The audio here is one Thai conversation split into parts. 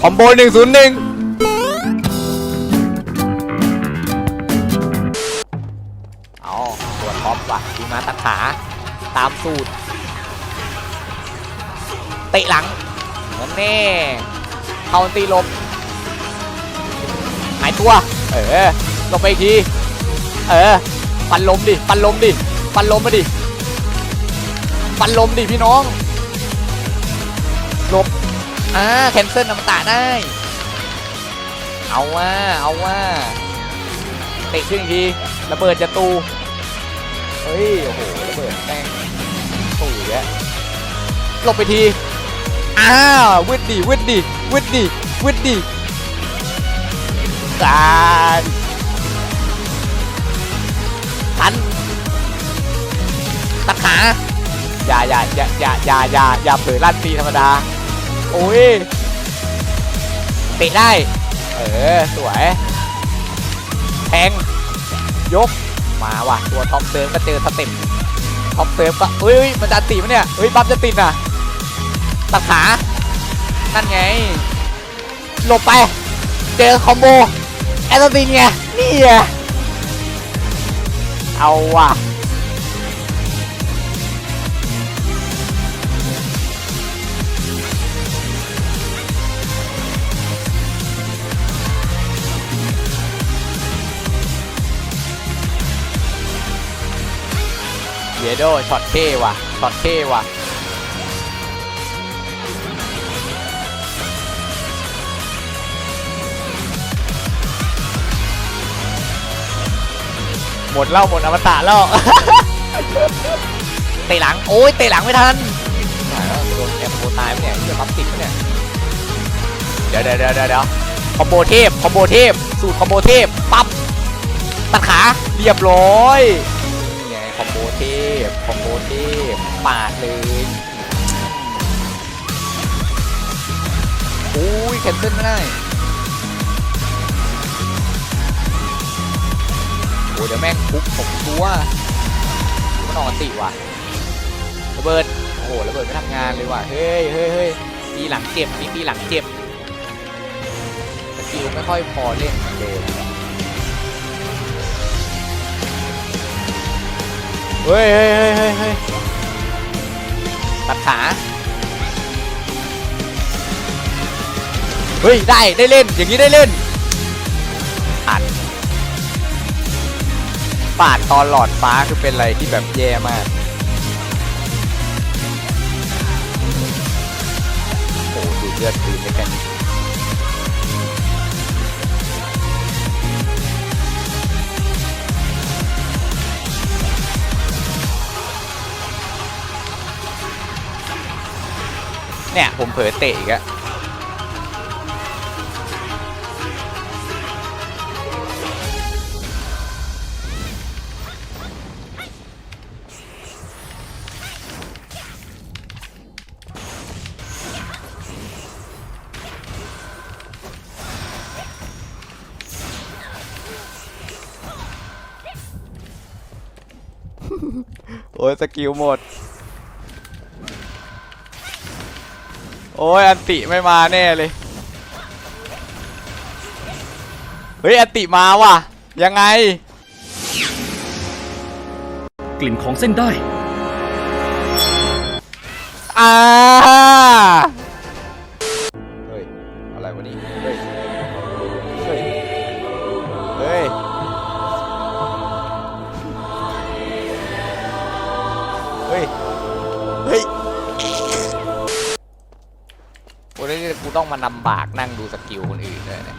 คอมโบหนึ่งศูนย์หนึ่งเอาตัวท็อปว่ะดีมาตัดขาตามสูตร เตะหลังเหมือนแน่เขาตีลมหายตัว เออลงไปอีกที เออ ปันลมดิ ปันลมดิ ปันลมมาดิ ปันลมดิพี่น้อง ลบ อ่าแคนเซิลอมตะได้ เอาว่าเอาว่าเตะขึ้นอีกทีระเบิดจะตูเฮ้ย โอ้โหระเบิดแม่งตูแยะหลบไปที อ้าววึดดิวึดดิวึดดิวึดดิการทันตัดขาอย่าอย่าอย่าอย่าอย่าอย่าอย่าเผยลั่นตีธรรมดา โอ้ยเตะได้ เออ สวย แทง ยก มาว่ะ ตัวท็อปเซิร์ฟก็เจอสเต็ปท็อปเซิร์ฟก็เฮ้ย มันจะตีมันเนี่ยเฮ้ย บัฟจะติดน่ะ ตัดขา นั่นไง หลบไป เจอคอมโบ แอสซินไง นี่ไงเอาว่ะ เยโดช็อตเท่ว่ะช็อตเท่ว่ะหมดแล้วหมดอมตะแล้วเตะหลัง โอ้ยเตะหลังไม่ทันโดนแอมโบตายไปเนี่ยเชื่อปั๊บติดปเนี่ยเดี๋ยวเดี๋ยวเดี๋ยวเดี๋ยวคอมโบเทพคอมโบเทพ สูตรคอมโบเทพปั๊บตัดขาเรียบร้อย คอมโบเทพคอมโบเทพปาดเลยอุ้ยแคนเซิลไม่ได้โอ้เดี๋ยวแม่งคุกผมตัวมันออกติว่ะระเบิดโอ้โหระเบิดไม่ทำงานเลยว่ะเฮ้ยเฮ้ยเฮ้ยตีหลังเจ็บนี่ตีหลังเจ็บสกิลไม่ค่อยพอเล่นเลย เฮ้ยเฮ้ยเฮ้ยเฮ้ยเฮ้ยตัดขา เฮ้ย ได้ ได้เล่น อย่างนี้ได้เล่นอัดปาดตอนหลอดฟ้าคือเป็นอะไรที่แบบแย่มาก โอ้ดูเลือดตื่นได้แค่นี้ เนี่ย ผมเผลอเตะอีกอะโอ้ยสกิลหมด โอ้ยอันติไม่มาแน่เลยเฮ้ยอันติมาว่ะ ยังไง กลิ่นของเส้นได้ อ่าเฮ้ย อะไรวะนี่เฮ้ย เฮ้ย เฮ้ย เฮ้ย กูต้องมานำบากนั่งดูสกิลคนอื่นเลยเนี่ย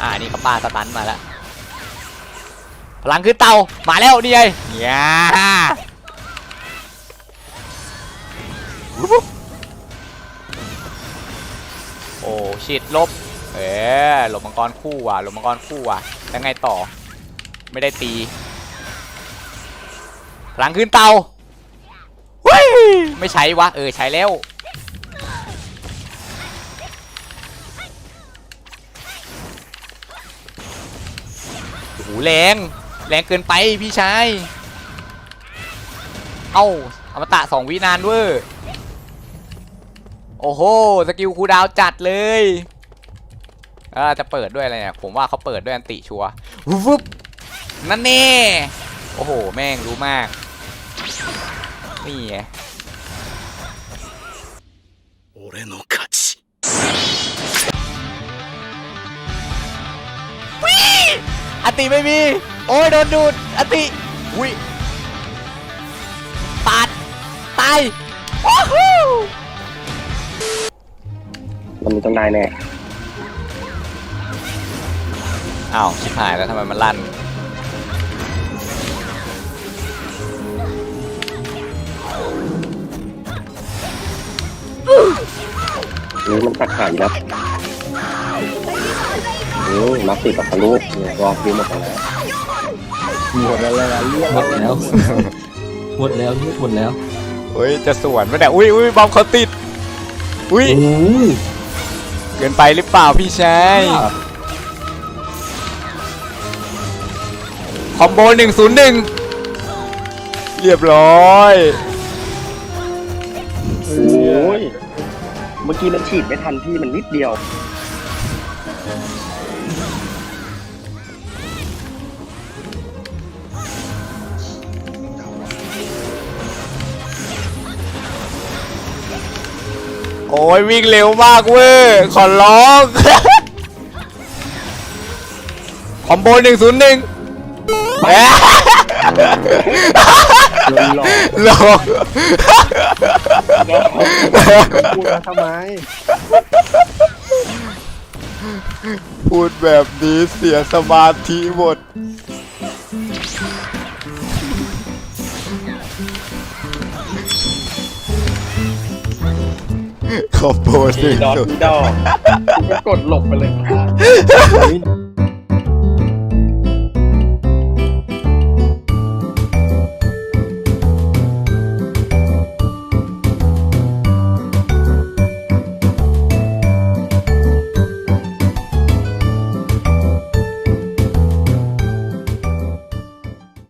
อ่านี่เขาปาสตันมาแล้วพลังคือเตามาแล้วนี่ไงเนี่ยโอ้ชิดลบเออหลบมังกรคู่ว่ะหลบมังกรคู่ว่ะแล้วไงต่อ ไม่ได้ตีพลังขึ้นเตา ไม่ใช้วะเออใช้แล้วโอ้โหแรงแรงเกินไปพี่ชายเอ้าอมตะสองวินานเวอร์โอ้โหสกิลคูดาวจัดเลยเออจะเปิดด้วยอะไรเนี่ยผมว่าเขาเปิดด้วยอันติชัวร์นั่นแน่โอ้โห แม่งรู้มาก นี่ไง 俺の勝ち อันติไม่มี โอ้ยโดนดูดอันติวิปาด ตายว้าวฮู้ มันมีต้องได้แน่ อ้าวชิบหายแล้วทำไมมันลั่น นี่มันตัดขาดครับอืมมาติดกับทะลุเนี่ยรอคิวหมดแล้วหมดแล้วหมดแล้วหมดแล้วหมดแล้วเฮ้ยจะสวนไหมเนี่ยอุ้ยอุ้ยบอมเขาติดอุ้ยโอ้ยเกินไปหรือเปล่าพี่ชายคอมโบหนึ่งศูนย์หนึ่งเรียบร้อยโอ้ย เมื่อกี้มันฉีดไม่ทันพี่มันนิดเดียว โอ้ยวิ่งเร็วมากเว้ยขอร้อง คอมโบหนึ่งศูนย์หนึ่ง ลงหลอกลงพูดมาทำไมพูดแบบนี้เสียสมาธิหมดคอมโบหนึ่งดอกศูนย์ดอกกูก็กดหลบไปเลย